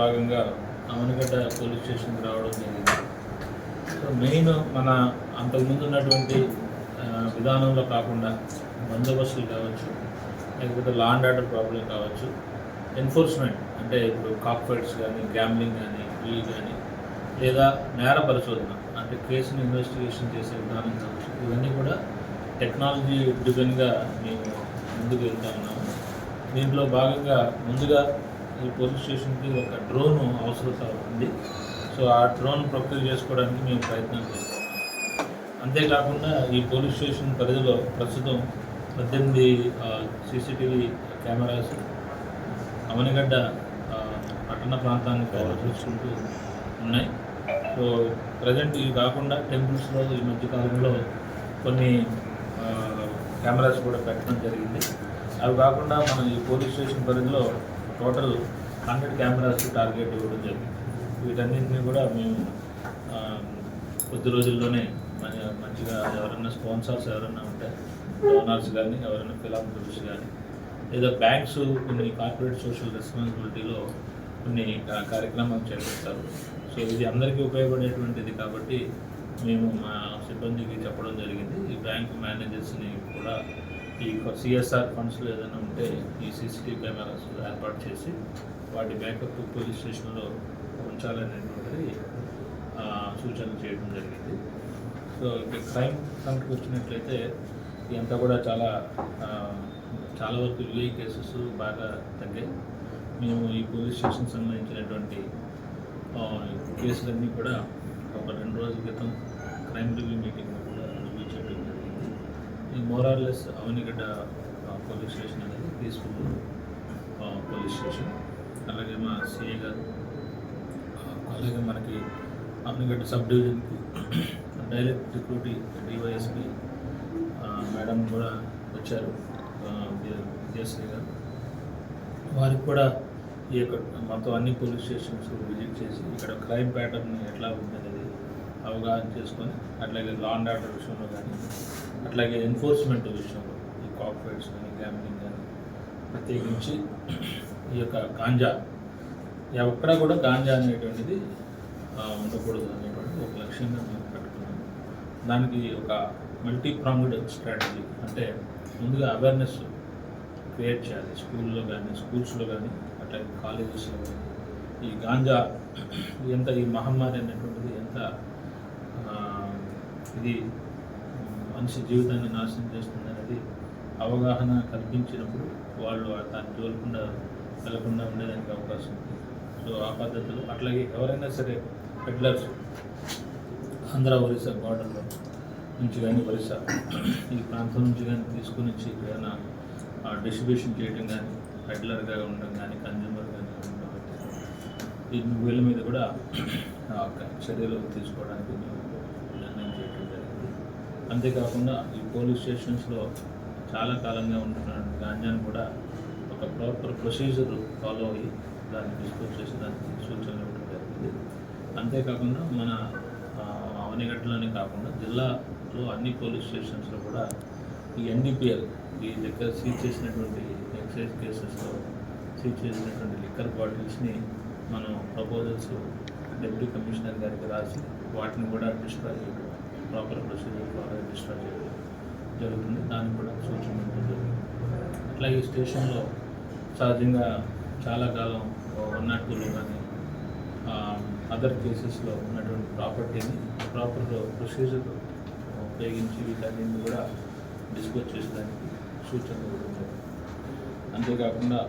భాగంగా అమనగడ్డ పోలీస్ స్టేషన్కి రావడం జరిగింది. సో మెయిన్ మన అంతకుముందు ఉన్నటువంటి విధానంలో కాకుండా బందోబస్తులు కావచ్చు లేకపోతే లా అండ్ ఆర్డర్ ప్రాబ్లం కావచ్చు ఎన్ఫోర్స్మెంట్ అంటే ఇప్పుడు కాక్ ఫైట్స్ కానీ గ్యాంబ్లింగ్ కానీ ఇవి కానీ లేదా నేర పరిశోధన అంటే కేసును ఇన్వెస్టిగేషన్ చేసే విధానం కావచ్చు ఇవన్నీ కూడా టెక్నాలజీ డిపెండ్గా మేము ముందుకు వెళ్తా ఉన్నాము. దీంట్లో భాగంగా ముందుగా ఈ పోలీస్ స్టేషన్కి ఒక డ్రోన్ అవసరత ఉంది. సో ఆ డ్రోన్ ప్రొక్యూర్ చేసుకోవడానికి మేము ప్రయత్నం చేస్తాం. అంతేకాకుండా ఈ పోలీస్ స్టేషన్ పరిధిలో ప్రస్తుతం పద్దెనిమిది సీసీటీవీ కెమెరాస్ అవనిగడ్డ ఆ, పట్టణ ప్రాంతాన్ని చూసుకుంటూ ఉన్నాయి. సో ప్రజెంట్ ఇవి కాకుండా టెంపుల్స్లో ఈ మధ్య కాలంలో కొన్ని కెమెరాస్ కూడా పెట్టడం జరిగింది. అవి కాకుండా మనం ఈ పోలీస్ స్టేషన్ పరిధిలో టోటల్ హండ్రెడ్ కెమెరాస్ టార్గెట్ ఇవ్వడం జరిగింది. వీటన్నింటినీ కూడా మేము కొద్ది రోజుల్లోనే మంచిగా ఎవరైనా స్పాన్సర్స్ ఎవరైనా ఉంటే డోనర్స్ కానీ ఎవరైనా ఫిలాంథ్రపిస్ట్ కానీ లేదా బ్యాంక్స్ కొన్ని కార్పొరేట్ సోషల్ రెస్పాన్సిబిలిటీలో కొన్ని కార్యక్రమాలు చేపడతారు సో ఇది అందరికీ ఉపయోగపడేటువంటిది కాబట్టి మేము మా సిబ్బందికి చెప్పడం జరిగింది. ఈ బ్యాంక్ మేనేజర్స్ని కూడా ఈ సిఎస్ఆర్ ఫండ్స్లో ఏదైనా ఉంటే ఈ సీసీటీవీ కెమెరాస్ ఏర్పాటు చేసి వాటి బ్యాకప్ పోలీస్ స్టేషన్లో ఉంచాలనేటువంటిది సూచనలు చేయడం జరిగింది. సో ఇక్కడ క్రైమ్ ఫ్రంట్కి వచ్చినట్లయితే ఇదంతా కూడా చాలా చాలా వరకు యూఏ కేసెస్ బాగా తగ్గాయి. మేము ఈ పోలీస్ స్టేషన్ సంబంధించినటువంటి కేసులన్నీ కూడా ఒక రెండు రోజుల క్రితం క్రైమ్ రివ్యూ మీటింగ్లో కూడా రివ్యూ చేయడం జరిగింది ఈ మోరార్లెస్ అవనిగడ్డ పోలీస్ స్టేషన్ అనేది పీస్ఫుల్ పోలీస్ స్టేషన్ అలాగే మా సిఏ గారు uh, అలాగే మనకి అవనిగడ్డ సబ్ డివిజన్కి direct recruitee D Y S P madam కూడా వచ్చారు uh, ఆ, విజయశ్రీ గారు. వారికి కూడా ఈ యొక్క మొత్తం అన్ని పోలీస్ స్టేషన్స్ విజిట్ చేసి ఇక్కడ క్రైమ్ ప్యాటర్న్ ఎట్లా ఉందనేది అవగాహన చేసుకొని అట్లాగే లా అండ్ ఆర్డర్ విషయంలో కానీ అట్లాగే ఎన్ఫోర్స్మెంట్ విషయంలో ఈ కాపరేట్స్ కానీ గ్యామ్లింగ్ కానీ ప్రత్యేకించి ఈ యొక్క గాంజా ఎక్కడా కూడా గాంజా అనేటువంటిది ఉండకూడదు అనేటువంటి ఒక లక్ష్యంగా మేము పెట్టుకున్నాం దానికి ఒక మల్టీ ప్రాంగ్డ్ స్ట్రాటజీ అంటే ముందుగా అవేర్నెస్ క్రియేట్ చేయాలి. స్కూల్లో కానీ స్కూల్స్లో కానీ అట్లాగే కాలేజెస్లో కానీ. ఈ గాంజా ఎంత ఈ మహమ్మారి అనేటువంటిది ఎంత ఇది మనిషి జీవితాన్ని నాశనం చేస్తుంది అనేది అవగాహన కల్పించినప్పుడు వాళ్ళు దాన్ని తోలకుండా వెళ్ళకుండా ఉండేదానికి అవకాశం ఉంది. సో ఆ పద్ధతిలో అట్లాగే ఎవరైనా సరే పెడ్లర్స్ ఆంధ్ర ఒరిస్సా బార్డర్లో నుంచి కానీ ఒరిస్సా ఈ ప్రాంతం నుంచి కానీ తీసుకుని వచ్చి ఏదైనా డిస్ట్రిబ్యూషన్ చేయడం కానీ పెడ్లర్గా ఉండడం కానీ కన్జ్యూమర్ కానీ ఉండడం ఈ వీళ్ళ మీద కూడా చర్యలు తీసుకోవడానికి మేము అంతేకాకుండా ఈ పోలీస్ స్టేషన్స్లో చాలా కాలంగా ఉంటున్న గాంజాను కూడా ఒక ప్రాపర్ ప్రొసీజర్ ఫాలో అయ్యి దాన్ని తీసుకొచ్చేసి దానికి సూచనలు ఇవ్వడం జరిగింది. అంతేకాకుండా మన ఆ, అవనిగడ్డలోనే కాకుండా జిల్లాలో అన్ని పోలీస్ స్టేషన్స్లో కూడా ఈ ఎన్డీపీఎల్ ఈ దగ్గర సీజ్ చేసినటువంటి ఎక్సైజ్ కేసెస్లో సీజ్ చేసినటువంటి లిక్కర్ బాటిల్స్ని మనం ప్రపోజల్స్ డెప్యూటీ కమిషనర్ గారికి రాసి వాటిని కూడా డిస్ట్రాయ్ చేయడం ప్రాపర్ ప్రొసీజర్ ద్వారా రిజిస్టర్ చేయడం జరుగుతుంది. దానికి కూడా సూచన ఉంటుంది అట్లాగే ఈ స్టేషన్లో సహజంగా చాలా కాలం వన్ నాట్ టూలో కానీ అదర్ కేసెస్లో ఉన్నటువంటి ప్రాపర్టీని ప్రాపర్ ప్రొసీజర్ ఉపయోగించి వీటన్నింటిని కూడా డిస్పోజ్ చేసడానికి సూచనలు కూడా ఉంటాయి అంతేకాకుండా